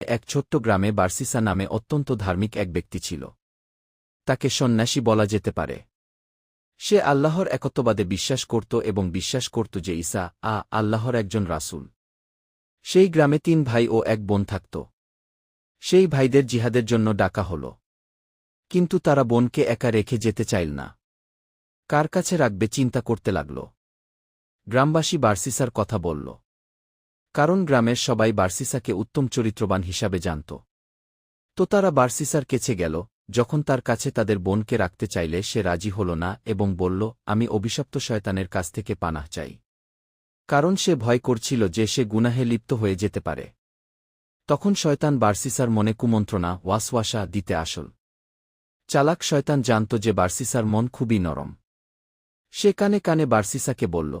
এক ছোট্ট গ্রামে বার্সিসা নামে অত্যন্ত ধার্মিক এক ব্যক্তি ছিল। তাকে সন্ন্যাসী বলা যেতে পারে। সে আল্লাহর একত্ববাদে বিশ্বাস করত এবং বিশ্বাস করত যে ঈসা আ আল্লাহর একজন রাসূল। সেই গ্রামে তিন ভাই ও এক বোন থাকত। সেই ভাইদের জিহাদের জন্য ডাকা হল। কিন্তু তারা বোনকে একা রেখে যেতে চাইল না। কার কাছে রাখবে চিন্তা করতে লাগল। গ্রামবাসী বার্সিসার কথা বলল। কারণ গ্রামের সবাই বার্সিসাকে উত্তম চরিত্রবান হিসাবে জানত। তো তারা বার্সিসার কেছে গেল, যখন তার কাছে তাদের বোনকে রাখতে চাইলে সে রাজি হল না এবং বলল, আমি অভিশপ্ত শয়তানের কাছ থেকে পানাহ চাই। কারণ সে ভয় করছিল যে সে গুনাহে লিপ্ত হয়ে যেতে পারে। তখন শয়তান বার্সিসার মনে কুমন্ত্রণা, ওয়াসওয়াসা দিতে আসল। চালাক শয়তান জানত যে বার্সিসার মন খুবই নরম। সে কানে কানে বার্সিসাকে বলল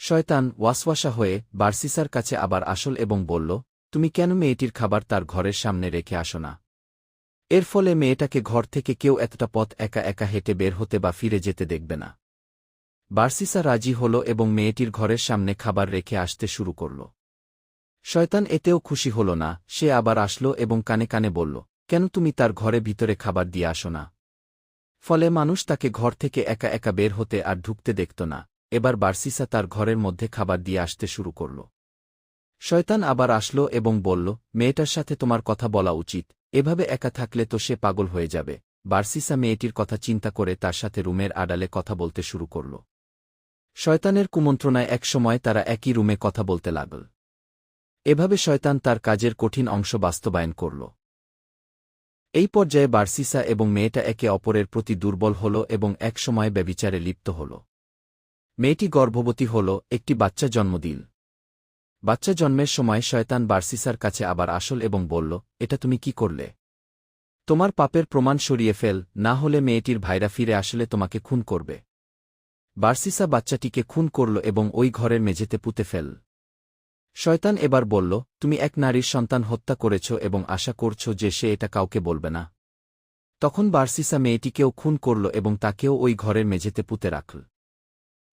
শয়তান ওয়াসওয়াসা হয়ে বার্সিসার কাছে আবার আসল এবং বলল, তুমি কেন মেয়েটির খাবার তার ঘরের সামনে রেখে আসো না? এর ফলে মেয়েটাকে ঘর থেকে কেউ এতটা পথ একা একা হেঁটে বের হতে বা ফিরে যেতে দেখবে না। বার্সিসা রাজি হল এবং মেয়েটির ঘরের সামনে খাবার রেখে আসতে শুরু করল। শয়তান এতেও খুশি হল না, সে আবার আসল এবং কানে কানে বলল, কেন তুমি তার ঘরে ভিতরে খাবার দিয়ে আসো না? ফলে মানুষ তাকে ঘর থেকে একা একা বের হতে আর ঢুকতে দেখত না। এবার বার্সিসা তার ঘরের মধ্যে খাবার দিয়ে আসতে শুরু করল। শয়তান আবার আসল এবং বলল, মেয়েটার সাথে তোমার কথা বলা উচিত। এভাবে একা থাকলে তো সে পাগল হয়ে যাবে। বার্সিসা মেয়েটির কথা চিন্তা করে তার সাথে রুমের আড়ালে কথা বলতে শুরু করল। শয়তানের কুমন্ত্রণায় একসময় তারা একই রুমে কথা বলতে লাগল। এভাবে শয়তান তার কাজের কঠিন অংশ বাস্তবায়ন করল। এই পর্যায়ে বার্সিসা এবং মেয়েটা একে অপরের প্রতি দুর্বল হল এবং একসময় ব্যবিচারে লিপ্ত হল। মেয়েটি গর্ভবতী হল, একটি বাচ্চা জন্ম দিল বাচ্চা জন্মের সময় শয়তান বার্সিসার কাছে আবার আসল এবং বলল, এটা তুমি কি করলে? তোমার পাপের প্রমাণ সরিয়ে ফেল, না হলে মেয়েটির ভাইরা ফিরে আসলে তোমাকে খুন করবে। বার্সিসা বাচ্চাটিকে খুন করল এবং ওই ঘরের মেঝেতে পুঁতে ফেল। শয়তান এবার বলল, তুমি এক নারীর সন্তান হত্যা করেছ এবং আশা করছ যে সে এটা কাউকে বলবে না। তখন বার্সিসা মেয়েটিকেও খুন করল এবং তাকেও ওই ঘরের মেঝেতে পুঁতে রাখল।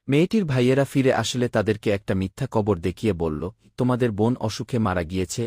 মেয়েটির ভাইয়েরা ফিরে আসলে তাদেরকে একটা মিথ্যা কবর দেখিয়ে বলল, তোমাদের বোন অসুখে মারা গিয়েছে